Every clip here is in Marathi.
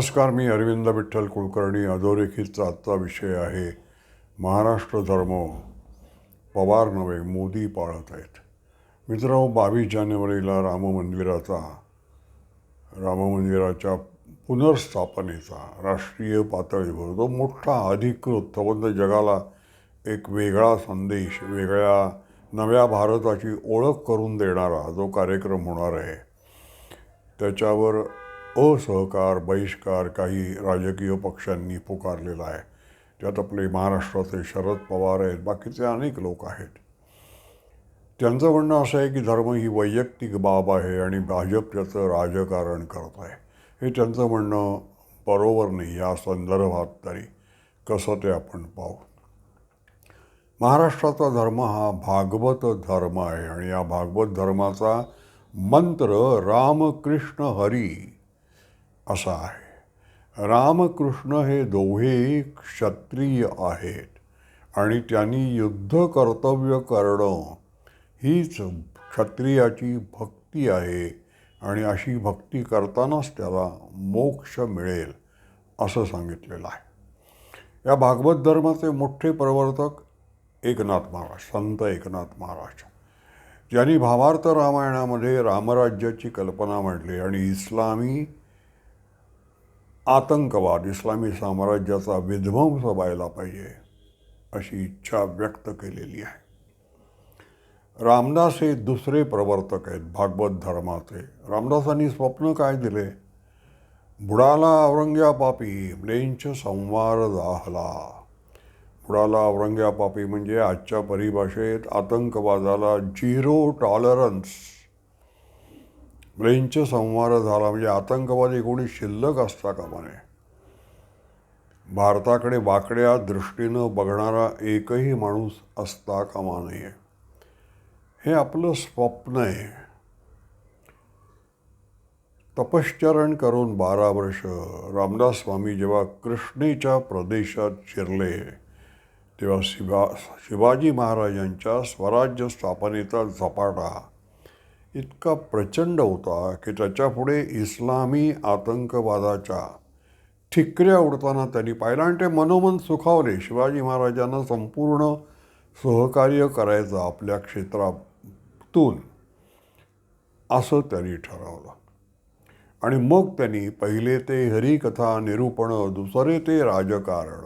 नमस्कार मी अरविंद विठ्ठल कुलकर्णी. अधोरेखितचा आजचा विषय आहे महाराष्ट्र धर्म. पवार नव्हे मोदी पाळत आहेत. मित्र बावीस जानेवारीला राम मंदिराचा राम मंदिराच्या पुनर्स्थापनेचा राष्ट्रीय पातळीवर तो मोठा अधिकृत संबंध जगाला एक वेगळा संदेश वेगळ्या नव्या भारताची ओळख करून देणारा जो कार्यक्रम होणार आहे. त्याच्यावर असहकार बहिष्कार काही राजकीय पक्षांनी पुकारलेला आहे. त्यात आपले महाराष्ट्राचे शरद पवार आहेत बाकीचे अनेक लोक आहेत. त्यांचं म्हणणं असं आहे की धर्म ही वैयक्तिक बाब आहे आणि भाजप त्याचं राजकारण करत आहे. हे त्यांचं म्हणणं बरोबर नाही या संदर्भात तरी. कसं ते आपण पाहू? महाराष्ट्राचा धर्म हा भागवत धर्म आहे आणि या भागवत धर्माचा मंत्र रामकृष्ण हरी. असा आहे रामकृष्ण हे दोघे क्षत्रिय आहेत आणि त्यांनी युद्ध कर्तव्य करणं हीच क्षत्रियाची भक्ती आहे आणि अशी भक्ती करतानाच त्याला मोक्ष मिळेल असं सांगितलेलं आहे. या भागवत धर्माचे मोठे प्रवर्तक एकनाथ महाराज संत एकनाथ महाराज. ज्यांनी भावार्थ रामायणामध्ये रामराज्याची कल्पना मांडली आणि इस्लामी आतंकवाद इस्लामी साम्राज्याचा विध्वंस व्हायला पाहिजे अशी इच्छा व्यक्त केलेली आहे. रामदास हे दुसरे प्रवर्तक आहेत भागवत धर्माचे. रामदासांनी स्वप्न काय दिले? बुडाला औरंग्या पापी म्लेंच संवार जाहला बुडाला औरंग्या पापी म्हणजे आजच्या परिभाषेत आतंकवादाला झिरो टॉलरन्स ब्रेनच संवार झाला म्हणजे आतंकवादी कोणी शिल्लक असता कामा नये. भारताकडे वाकड्या दृष्टीनं बघणारा एकही माणूस असता कामा नये. हे आपलं स्वप्न आहे. तपश्चरण करून बारा वर्ष रामदास स्वामी जेव्हा कृष्णेच्या प्रदेशात शिरले तेव्हा शिवा शिवाजी महाराजांच्या स्वराज्य स्थापनेचा झपाटा इतका प्रचंड होता की त्याच्यापुढे इस्लामी आतंकवादाच्या ठिकऱ्या उडताना त्यांनी पाहिलं आणि ते मनोमन सुखावले. शिवाजी महाराजांना संपूर्ण सहकार्य करायचं आपल्या क्षेत्रातून असं त्यांनी ठरवलं. आणि मग त्यांनी पहिले ते हरिकथा निरूपणं दुसरे ते राजकारण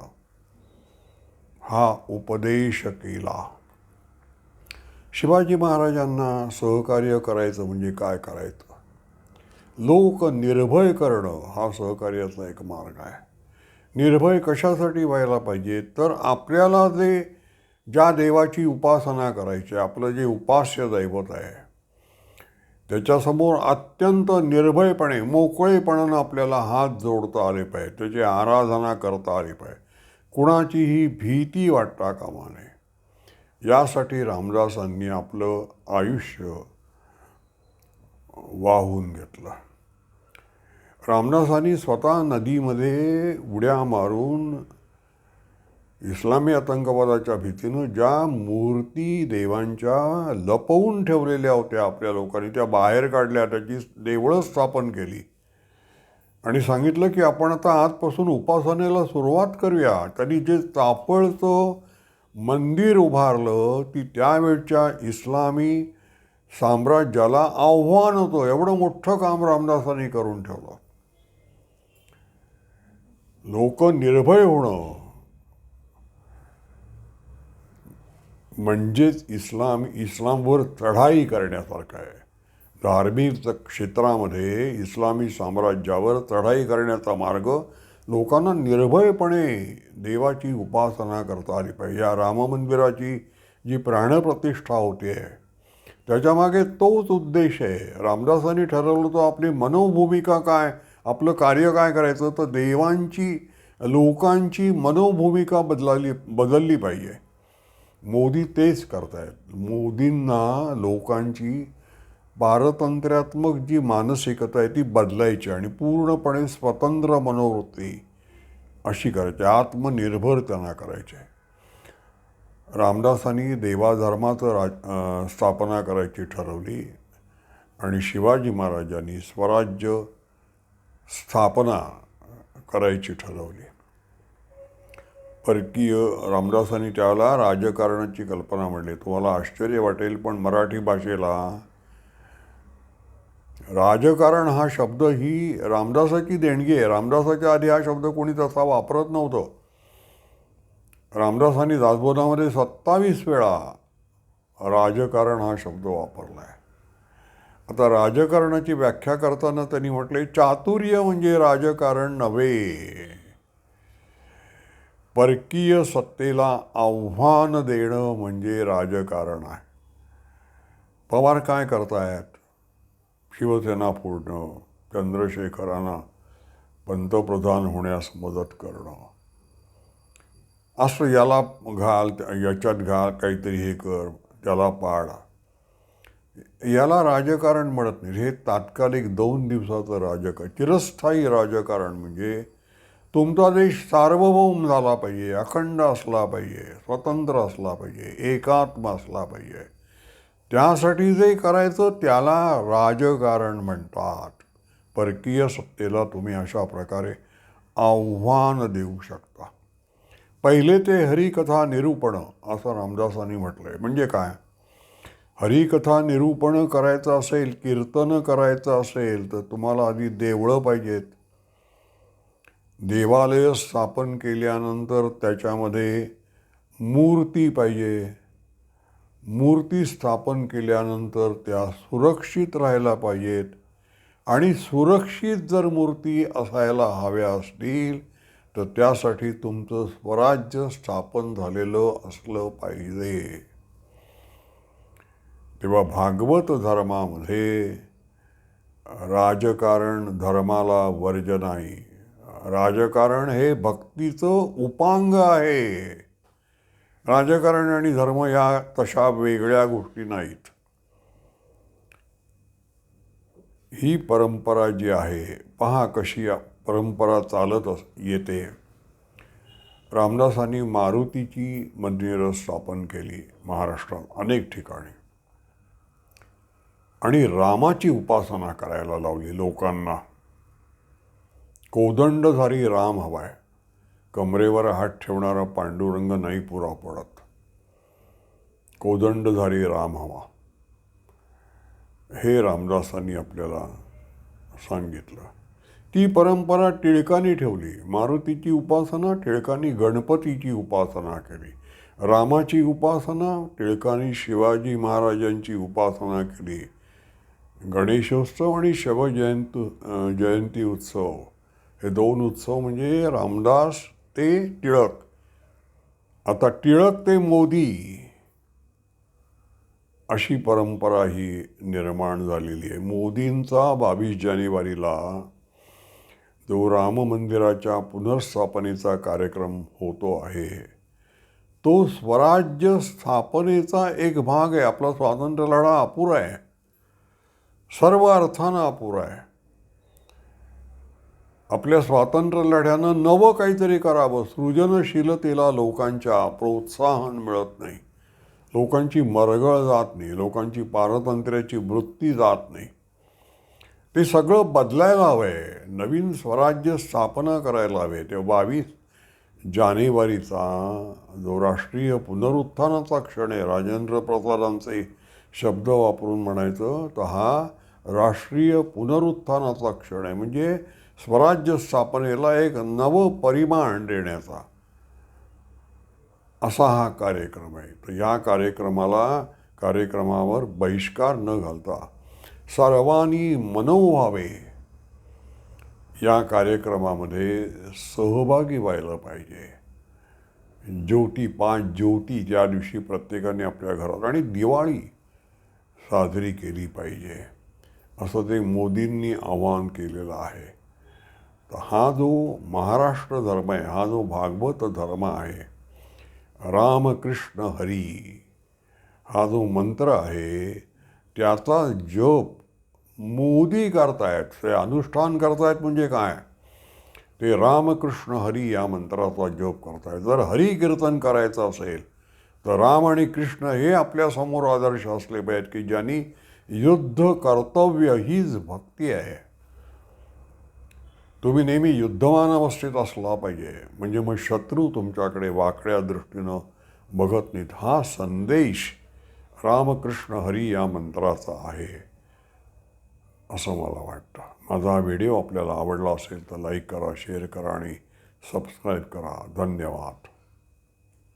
हा उपदेश केला. शिवाजी महाराजांना सहकार्य करायचं म्हणजे काय करायचं? लोक निर्भय करणं हा सहकार्याचा एक मार्ग आहे. निर्भय कशासाठी व्हायला पाहिजे? तर आपल्याला जे ज्या देवाची उपासना करायची आपलं जे उपास्य दैवत आहे त्याच्यासमोर अत्यंत निर्भयपणे मोकळेपणानं आपल्याला हात जोडता आले पाहिजे त्याची आराधना करता आली पाहिजे. कुणाचीही भीती वाटता कामा नये. यासाठी रामदासांनी आपलं आयुष्य वाहून घेतलं. रामदासांनी स्वतः नदीमध्ये उड्या मारून इस्लामी आतंकवादाच्या भीतीनं ज्या मूर्ती देवांच्या लपवून ठेवलेल्या होत्या आपल्या लोकांनी त्या बाहेर काढल्या त्याची देवळं स्थापन केली. आणि सांगितलं की आपण आता आजपासून उपासनेला सुरुवात करूया. त्यांनी जे चापळचं मंदिर उभारलं ती त्यावेळच्या इस्लामी साम्राज्याला आव्हान होतं. एवढं मोठं काम रामदासांनी करून ठेवलं. लोक निर्भय होणं म्हणजेच इस्लाम इस्लामवर चढाई करण्यासारखं आहे. धार्मिक क्षेत्रामध्ये इस्लामी साम्राज्यावर चढाई करण्याचा मार्ग लोकांना निर्भयपणे देवाची उपासना करता आली पाहिजे. या राममंदिराची जी प्राणप्रतिष्ठा होती आहे त्याच्यामागे तोच उद्देश आहे. रामदासांनी ठरवलं तो आपली मनोभूमिका काय आपलं कार्य काय करायचं? तर देवांची लोकांची मनोभूमिका बदलाली बदलली पाहिजे. मोदी तेच करतायत. मोदींना लोकांची पारतंत्र्यात्मक जी मानसिकता आहे ती बदलायची आणि पूर्णपणे स्वतंत्र मनोवृत्ती अशी करायची आत्मनिर्भर त्यांना करायचे रामदासांनी देवाधर्माचं राज स्थापना करायची ठरवली आणि शिवाजी महाराजांनी स्वराज्य स्थापना करायची ठरवली. परकीय रामदासांनी त्याला राजकारणाची कल्पना म्हणली. तुम्हाला आश्चर्य वाटेल पण मराठी भाषेला राजकारण हा शब्द ही रामदासाची देणगी आहे. रामदासाच्या आधी हा शब्द कोणी तसा वापरत नव्हतं. रामदासांनी दासबोधामध्ये सत्तावीस वेळा राजकारण हा शब्द वापरला आहे आता राजकारणाची व्याख्या करताना त्यांनी म्हटले चातुर्य म्हणजे राजकारण नव्हे. परकीय सत्तेला आव्हान देणं म्हणजे राजकारण आहे. पवार काय करतायत? शिवसेना फोडणं चंद्रशेखरांना पंतप्रधान होण्यास मदत करणं. असं याला घाल याच्यात घाल काहीतरी हे कर त्याला पाड. याला राजकारण म्हणत नाही. हे तात्कालिक दोन दिवसाचं राजकारण चिरस्थायी राजकारण म्हणजे तुमचा देश सार्वभौम झाला पाहिजे अखंड असला पाहिजे स्वतंत्र असला पाहिजे एकात्म असला पाहिजे. त्यासाठी जे करायचं त्याला राजकारण म्हणतात. परकीय सत्तेला तुम्ही अशा प्रकारे आव्हान देऊ शकता. पहिले ते हरिकथा निरूपण असं रामदासांनी म्हटलं आहे म्हणजे काय? हरिकथा निरूपण करायचं असेल कीर्तन करायचं असेल तर तुम्हाला आधी देवळं पाहिजेत. देवालय स्थापन केल्यानंतर त्याच्यामध्ये मूर्ती पाहिजे. मूर्ती स्थापन केल्यानंतर त्या सुरक्षित राहायला पाहिजेत. आणि सुरक्षित जर मूर्ती असायला हव्या असतील तर त्यासाठी तुमचं स्वराज्य स्थापन झालेलं असलं पाहिजे. तेव्हा भागवत धर्मामध्ये राजकारण धर्माला वर्ज नाही. राजकारण हे भक्तीचं उपांग आहे. राजकारण आणि धर्म या तशा वेगळ्या गोष्टी नाहीत. ही परंपरा जी आहे पहा कशी परंपरा चालत अस येते. रामदासांनी मारुतीची मंदिरं स्थापन केली महाराष्ट्रात अनेक ठिकाणी. आणि रामाची उपासना करायला लावली लोकांना. कोदंडधारी राम हवाय. कमरेवर हात ठेवणारा पांडुरंग नाही पुरा पडत. कोदंडधारी राम हवा. हे रामदासांनी आपल्याला सांगितलं. ती परंपरा टिळकांनी ठेवली. मारुतीची उपासना टिळकांनी गणपतीची उपासना केली. रामाची उपासना टिळकांनी शिवाजी महाराजांची उपासना केली. गणेशोत्सव आणि शिवजयंत जयंती उत्सव. हे दोन उत्सव म्हणजे रामदास ते टिळक. आता टिळक ते मोदी अशी परंपरा ही निर्माण झालेली आहे. मोदींचा बावीस जानेवारीला जो राम मंदिराच्या पुनर्स्थापनेचा कार्यक्रम होतो आहे तो स्वराज्य स्थापनेचा एक भाग आहे. आपला स्वातंत्र्य लढा अपुरा आहे. सर्व अर्थानं अपुरा आहे. आपल्या स्वातंत्र्य लढ्यानं नवं काहीतरी करावं. सृजनशीलतेला लोकांच्या प्रोत्साहन मिळत नाही. लोकांची मरगळ जात नाही. लोकांची पारतंत्र्याची वृत्ती जात नाही. ते सगळं बदलायला हवं आहे नवीन स्वराज्य स्थापना करायला हवे. ते बावीस जानेवारीचा जो राष्ट्रीय पुनरुत्थानाचा क्षण आहे राजेंद्र प्रसादांचे शब्द वापरून म्हणायचं तर हा राष्ट्रीय पुनरुत्थानाचा क्षण आहे. म्हणजे स्वराज्य स्थापनेला एक नवं परिमाण देण्याचा असा हा कार्यक्रम आहे. तर या कार्यक्रमाला कार्यक्रमावर बहिष्कार न घालता सर्वांनी मनोभावे या कार्यक्रमामध्ये सहभागी व्हायला पाहिजे. ज्योती पाच ज्योती ज्या दिवशी प्रत्येकाने आपल्या घरात आणि दिवाळी साजरी केली पाहिजे. असं ते मोदींनी आवाहन केलेलं आहे. तर हा जो महाराष्ट्र धर्म आहे हा जो भागवत धर्म आहे रामकृष्ण हरी हा जो मंत्र आहे त्याचा जप मोदी करतायत ते अनुष्ठान करतायत म्हणजे काय? ते रामकृष्ण हरी या मंत्राचा जप करतायत. जर हरी कीर्तन करायचं असेल तर राम आणि कृष्ण हे आपल्यासमोर आदर्श असले पाहिजेत की ज्यांनी युद्ध कर्तव्य हीच भक्ती आहे. तुम्ही नेहमी युद्धमान अवस्थेत असला पाहिजे. म्हणजे मग शत्रू तुमच्याकडे वाकड्या दृष्टीनं बघत नाहीत. हा संदेश रामकृष्ण हरी या मंत्राचा आहे असं मला वाटतं. माझा व्हिडिओ आपल्याला आवडला असेल तर लाईक करा शेअर करा आणि सबस्क्राईब करा. धन्यवाद.